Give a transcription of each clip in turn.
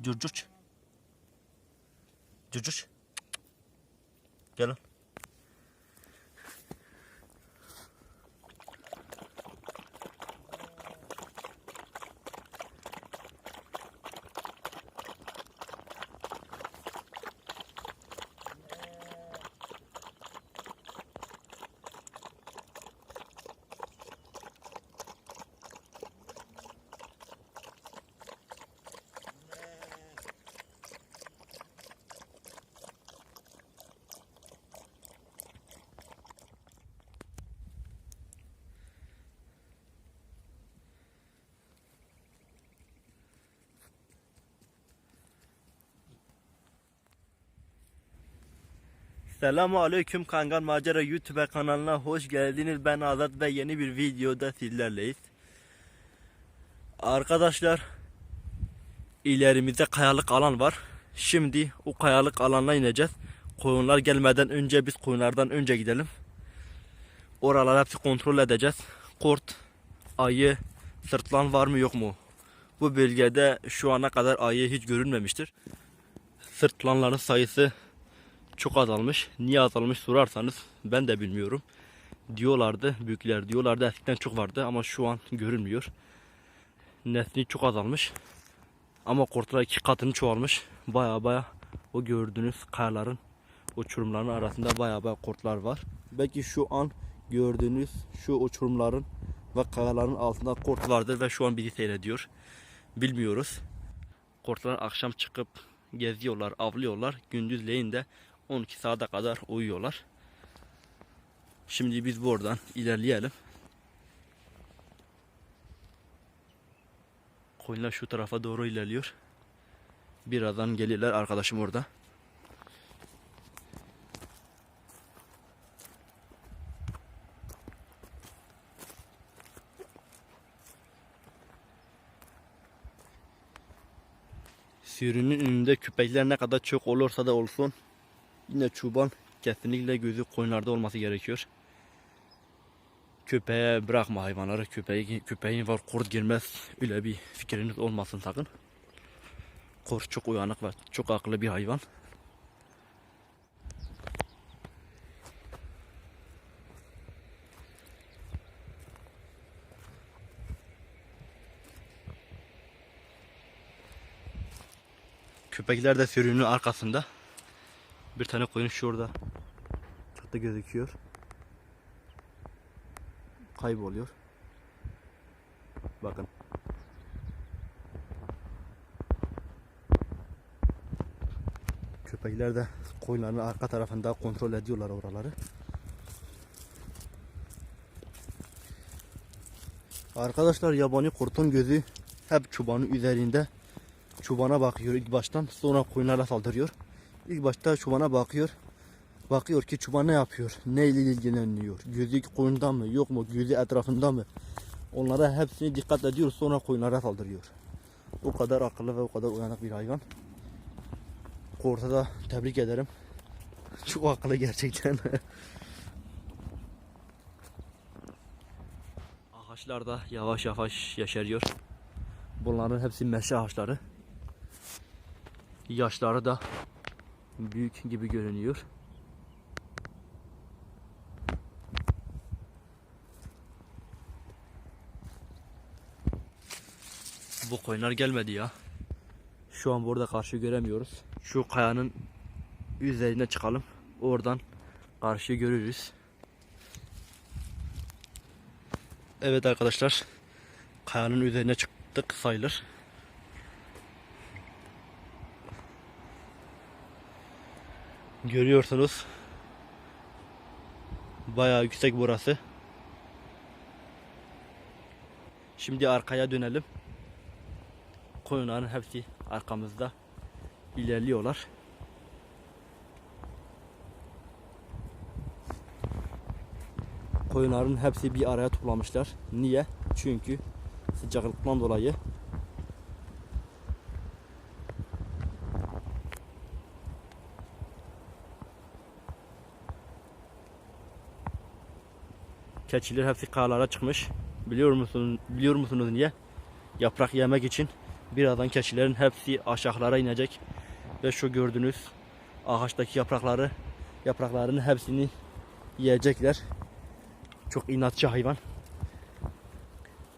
Curcuç. Curcuç. Gel lan. Selamu Aleyküm Kangan Macera YouTube kanalına hoş geldiniz. Ben Azat ve yeni bir videoda sizlerleyiz. Arkadaşlar ilerimizde kayalık alan var. Şimdi o kayalık alanına ineceğiz. Koyunlar gelmeden önce biz koyunlardan önce gidelim. Oraları hepsi kontrol edeceğiz. Kurt, ayı, sırtlan var mı yok mu? Bu bölgede şu ana kadar ayı hiç görünmemiştir. Sırtlanların sayısı çok azalmış. Niye azalmış sorarsanız ben de bilmiyorum. Diyorlardı, büyükler diyorlardı eskiden çok vardı ama şu an görünmüyor. Nesli çok azalmış. Ama kurtlar iki katını çoğalmış. Baya baya o gördüğünüz kayaların uçurumların arasında baya baya kurtlar var. Belki şu an gördüğünüz şu uçurumların ve kayaların altında kurt vardır ve şu an bizi seyrediyor. Bilmiyoruz. Kurtlar akşam çıkıp geziyorlar, avlıyorlar. Gündüzleyin de 12 saate kadar uyuyorlar. Şimdi biz buradan ilerleyelim. Koyunlar şu tarafa doğru ilerliyor. Birazdan gelirler arkadaşım orada. Sürünün önünde köpekler ne kadar çok olursa da olsun Yine çoban kesinlikle gözü koyunlarda olması gerekiyor. Köpeğe bırakma hayvanları. Köpeği, köpeğin var kurt girmez. Öyle bir fikriniz olmasın sakın. Kurt çok uyanık ve çok akıllı bir hayvan. Köpekler de sürünün arkasında. Bir tane koyun şurada. Çatı gözüküyor. Kayboluyor. Bakın. Köpekler de koyunların arka tarafında kontrol ediyorlar oraları. Arkadaşlar yabani kurtun gözü hep çobanın üzerinde. Çobana bakıyor ilk baştan sonra koyunlara saldırıyor. İlk başta çobana bakıyor. Bakıyor ki çoban ne yapıyor? Neyle ilgileniyor? Gözü koyunda mı? Yok mu? Gözü etrafında mı? Onlara hepsini dikkat ediyor. Sonra koyunlara saldırıyor. O kadar akıllı ve o kadar uyanık bir hayvan. Korta da tebrik ederim. Çok akıllı gerçekten. Ağaçlar da yavaş yavaş yaşarıyor. Bunların hepsi meşe ağaçları. Yaşları da büyük gibi görünüyor. Bu koyunlar gelmedi ya. Şu an burada karşı göremiyoruz. Şu kayanın üzerine çıkalım. Oradan karşıyı görürüz. Evet arkadaşlar. Kayanın üzerine çıktık sayılır. Görüyorsunuz. Bayağı yüksek burası. Şimdi arkaya dönelim. Koyunların hepsi arkamızda ilerliyorlar. Koyunların hepsi bir araya toplamışlar. Niye? Çünkü sıcaklıktan dolayı Keçiler hepsi kayalara çıkmış. Biliyor musunuz? Biliyor musunuz niye? Yaprak yemek için. Birazdan keçilerin hepsi aşağılara inecek. Ve şu gördüğünüz ağaçtaki yaprakları yapraklarının hepsini yiyecekler. Çok inatçı hayvan.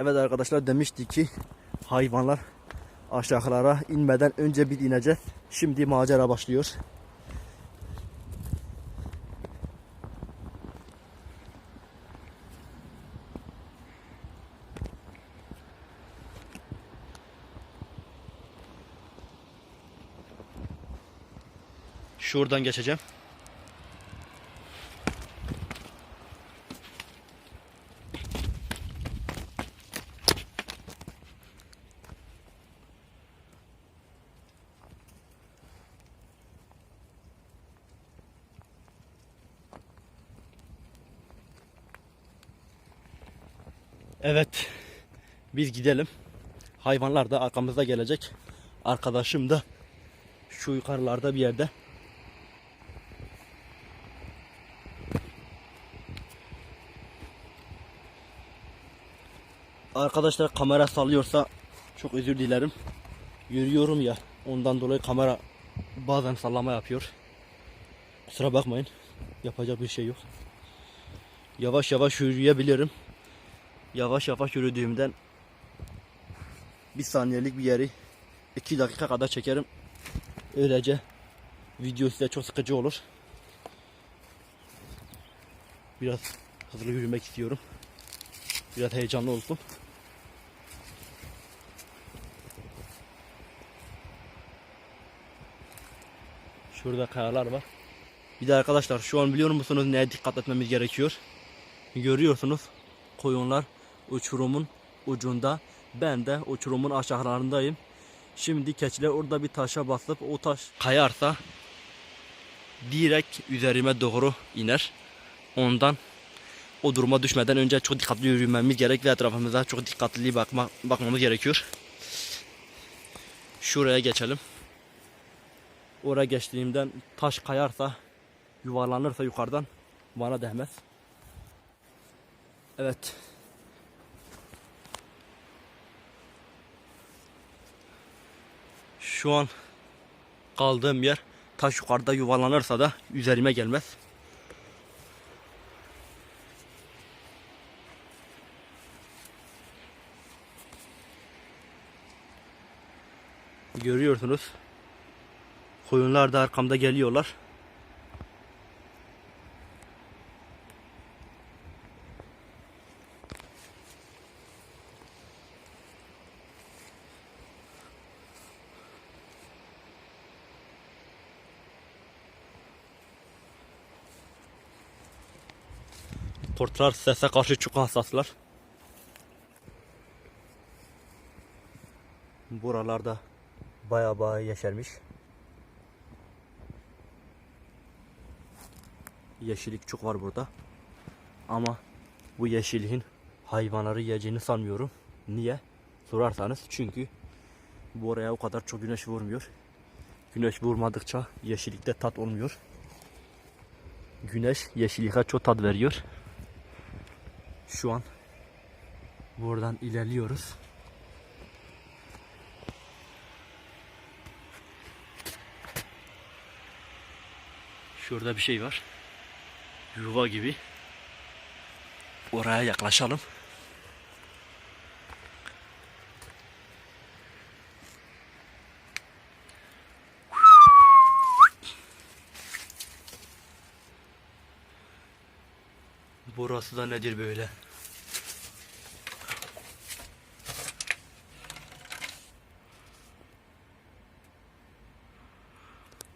Evet arkadaşlar demiştik ki hayvanlar aşağılara inmeden önce bir ineceğiz. Şimdi macera başlıyor. Şuradan geçeceğim. Evet. Biz gidelim. Hayvanlar da arkamızda gelecek. Arkadaşım da şu yukarılarda bir yerde. Arkadaşlar kamera sallıyorsa çok özür dilerim. Yürüyorum ya ondan dolayı kamera bazen sallama yapıyor. Kusura bakmayın. Yapacak bir şey yok. Yavaş yavaş yürüyebilirim. Yavaş yavaş yürüdüğümden bir saniyelik bir yeri 2 dakika kadar çekerim. Öylece video size çok sıkıcı olur. Biraz hızlı yürümek istiyorum. Biraz heyecanlı olsun. Şurada kayalar var. Bir de arkadaşlar şu an biliyor musunuz neye dikkat etmemiz gerekiyor? Görüyorsunuz koyunlar uçurumun ucunda. Ben de uçurumun aşağılarındayım. Şimdi keçiler orada bir taşa basıp o taş kayarsa direkt üzerime doğru iner. Ondan o duruma düşmeden önce çok dikkatli yürümemiz gerek ve etrafımıza çok dikkatli bakma, bakmamız gerekiyor. Şuraya geçelim. Oraya geçtiğimden taş kayarsa yuvarlanırsa yukarıdan bana değmez. Evet. Şu an kaldığım yer taş yukarıda yuvarlanırsa da üzerime gelmez. Görüyorsunuz. Koyunlar da arkamda geliyorlar. Kurtlar sese karşı çok hassaslar. Buralarda baya baya yeşermiş. Yeşillik çok var burada. Ama bu yeşilliğin hayvanları yiyeceğini sanmıyorum. Niye? Sorarsanız çünkü bu oraya o kadar çok güneş vurmuyor. Güneş vurmadıkça yeşillikte tat olmuyor. Güneş yeşilliğe çok tat veriyor. Şu an buradan ilerliyoruz. Şurada bir şey var. Yuva gibi. Oraya yaklaşalım. Burası da nedir böyle?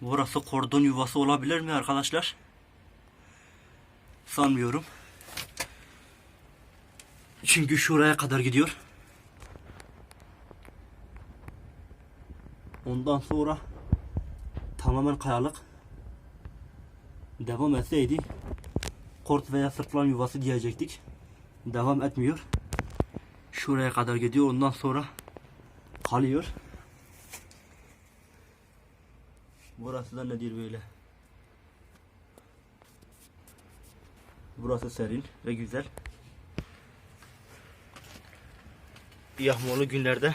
Burası kordon yuvası olabilir mi arkadaşlar? Sanmıyorum. Çünkü şuraya kadar gidiyor. Ondan sonra tamamen kayalık. Devam etseydi kort veya sırtlan yuvası diyecektik. Devam etmiyor. Şuraya kadar gidiyor. Ondan sonra kalıyor. Burası da nedir böyle? Burası serin ve güzel. Yağmurlu günlerde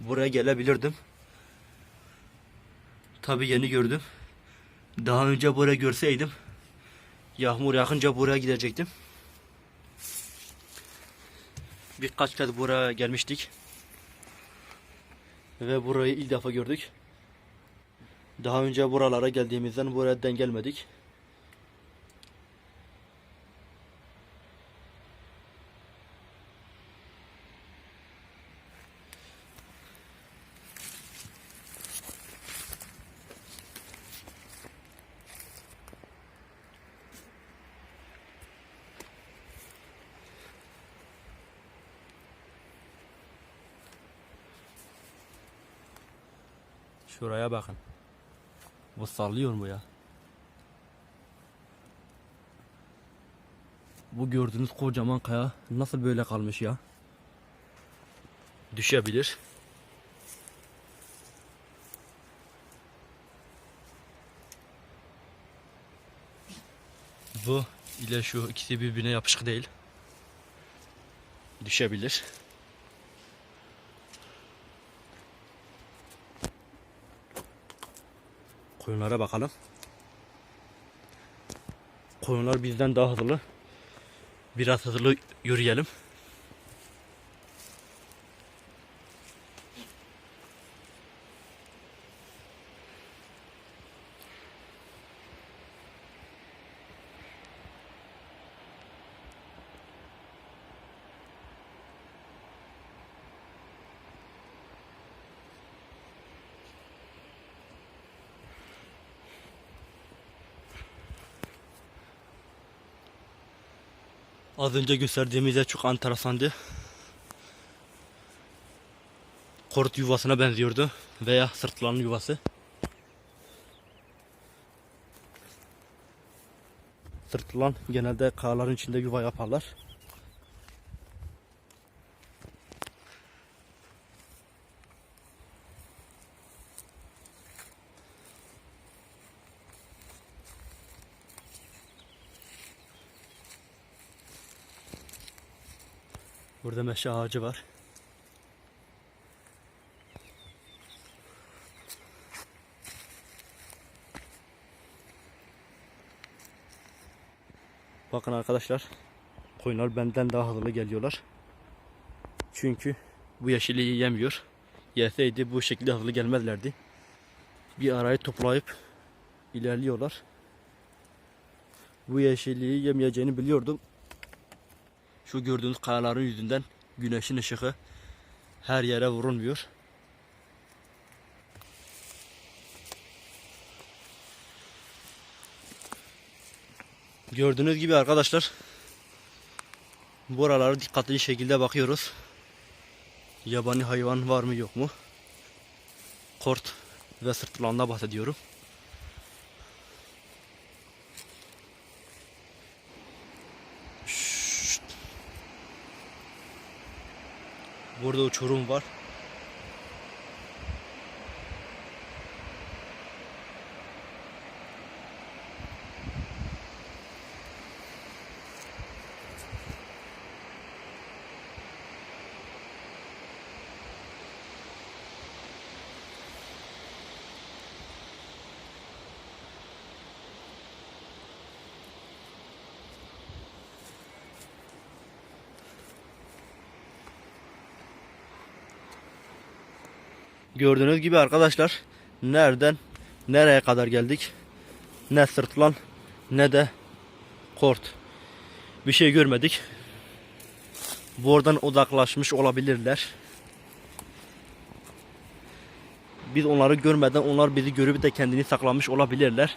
buraya gelebilirdim. Tabi yeni gördüm. Daha önce buraya görseydim yağmur yakınca buraya gidecektim. Birkaç kez buraya gelmiştik. Ve burayı ilk defa gördük. Daha önce buralara geldiğimizden buraya denk gelmedik. Şuraya bakın. Bu sallıyor mu ya? Bu gördüğünüz kocaman kaya nasıl böyle kalmış ya? Düşebilir. Bu ile şu ikisi birbirine yapışık değil. Düşebilir. Koyunlara bakalım. Koyunlar bizden daha hızlı. Biraz hızlı yürüyelim. Az önce gösterdiğimiz yer çok enteresandı. Kurt yuvasına benziyordu veya sırtlanın yuvası. Sırtlan genelde kayaların içinde yuva yaparlar. Burada meşe ağacı var. Bakın arkadaşlar. Koyunlar benden daha hızlı geliyorlar. Çünkü bu yeşilliği yemiyor. Yeseydi bu şekilde hızlı gelmezlerdi. Bir arayı toplayıp ilerliyorlar. Bu yeşilliği yemeyeceğini biliyordum. Şu gördüğünüz kayaların yüzünden güneşin ışığı her yere vurulmuyor. Gördüğünüz gibi arkadaşlar buralara dikkatli şekilde bakıyoruz. Yabani hayvan var mı yok mu? Kort ve sırtlandan bahsediyorum. Burada uçurum var. Gördüğünüz gibi arkadaşlar nereden nereye kadar geldik. Ne sırtlan ne de kort. Bir şey görmedik. Buradan uzaklaşmış olabilirler. Biz onları görmeden onlar bizi görüp de kendini saklamış olabilirler.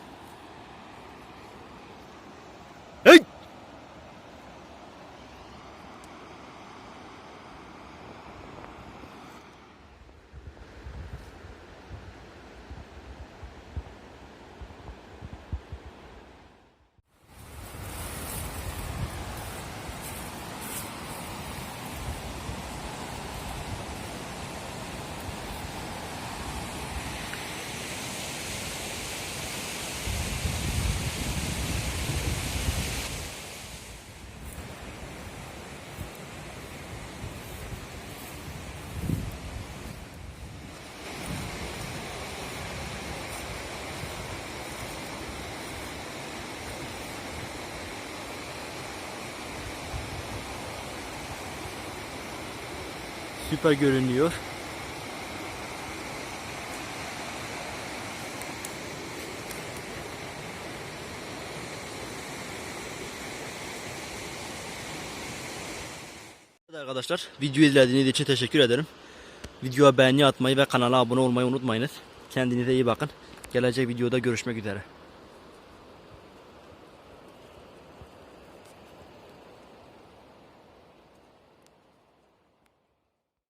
Süper görünüyor. Evet arkadaşlar videoyu izlediğiniz için teşekkür ederim. Videoya beğeni atmayı ve kanala abone olmayı unutmayınız. Kendinize iyi bakın. Gelecek videoda görüşmek üzere.